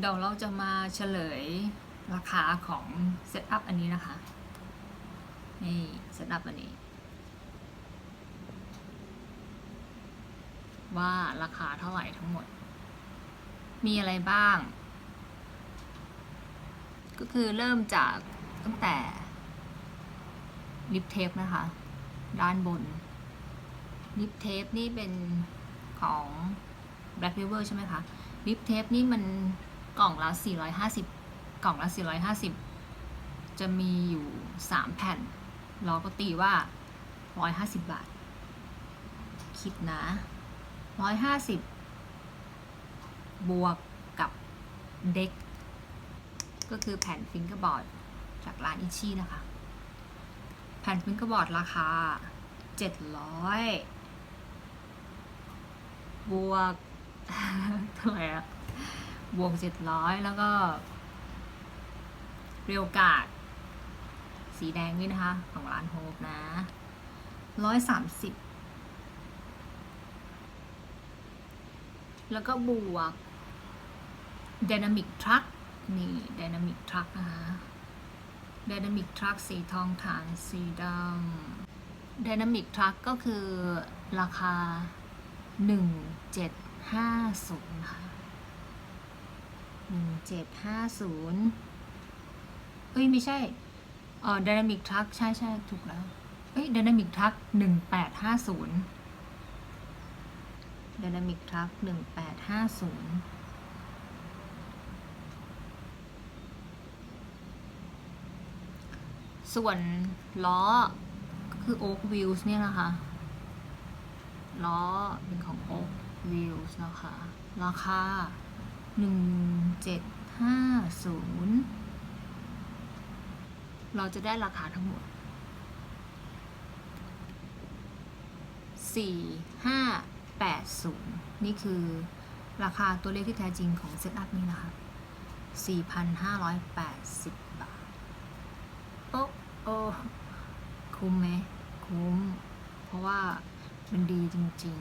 เดี๋ยวเราจะมาเฉลยราคาของเซตอัพอันนี้นะคะ นี่เซตอัพอันนี้ ว่าราคาเท่าไหร่ทั้งหมด มีอะไรบ้าง ก็คือเริ่มจากตั้งแต่ลิปเทปนะคะ ด้านบนลิปเทปนี่เป็นของ Black River ใช่ไหมคะลิปเทปนี่มัน กล่องละ450 กล่องละ 450 จะมีอยู่ 3 แผ่น เราก็ตีว่า 150 บาท คิดนะ 150 บวกกับเด็ก ก็คือแผ่นฟิงเกอร์บอร์ดจากร้านอิชี่นะคะ แผ่นฟิงเกอร์บอร์ดราคา 700 บวกเท่าไหร่อะ บวก 700 แล้วก็ เรียวกาด สีแดงนี่นะคะ ของร้านโฮปนะ 130 แล้วก็บวก Dynamic Truck นี่ Dynamic Truck นะคะ Dynamic Truck สีทองฐานสีดำ Dynamic Truck ก็คือราคา 1750นะคะ 1750เอ้ย ไม่ใช่เอ่อ Dynamic Truck ใช่ใช่ถูกแล้ว เอ้ย Dynamic Truck 1850 Dynamic Truck 1850ส่วนล้อก็คือ Oak Wheels เนี่ยนะคะ ล้อเป็นของ Oak Wheels นะคะ ราคา 1750เราจะได้ราคาทั้งหมด4580นี่คือราคาตัวเลขที่แท้จริงของเซตอัพนี้นะคะ4,580บาท โอ้โอ้คุ้มไหมคุ้ม เพราะว่ามันดีจริง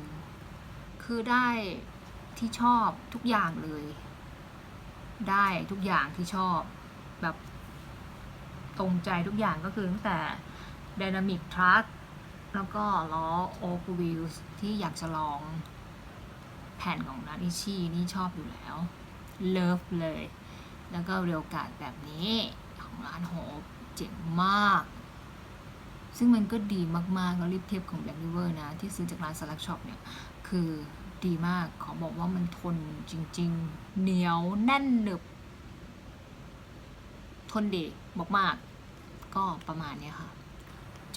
ๆ คือได้ที่ชอบทุกอย่างเลย ได้ทุกอย่างที่ชอบแบบตรงใจทุกอย่างก็คือตั้งแต่ Dynamic Truck แล้วก็ล้อ Oak Wheels ที่อยากจะลองแผ่นของนาริชีนี่ชอบอยู่แล้ว เลิฟเลย แล้วก็เรียวกาดแบบนี้ของร้านโฮปเจ๋งมาก ซึ่งมันก็ดีมากๆ แล้วลิปเทปของ Black River นะ ที่ซื้อจากร้าน Select Shop เนี่ย คือ ดีมาก ขอบอกว่ามันทนจริง ๆ เหนียวแน่นหนึบ ทนดีมากๆ ก็ประมาณนี้ค่ะ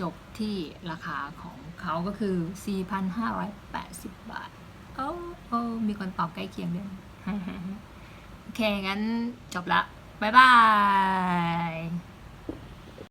จบที่ราคาของเขาก็คือ 4,580 บาทโอ้โอ้มีคนตอบใกล้เคียงด้วยโอเค งั้นจบละ บ๊ายบาย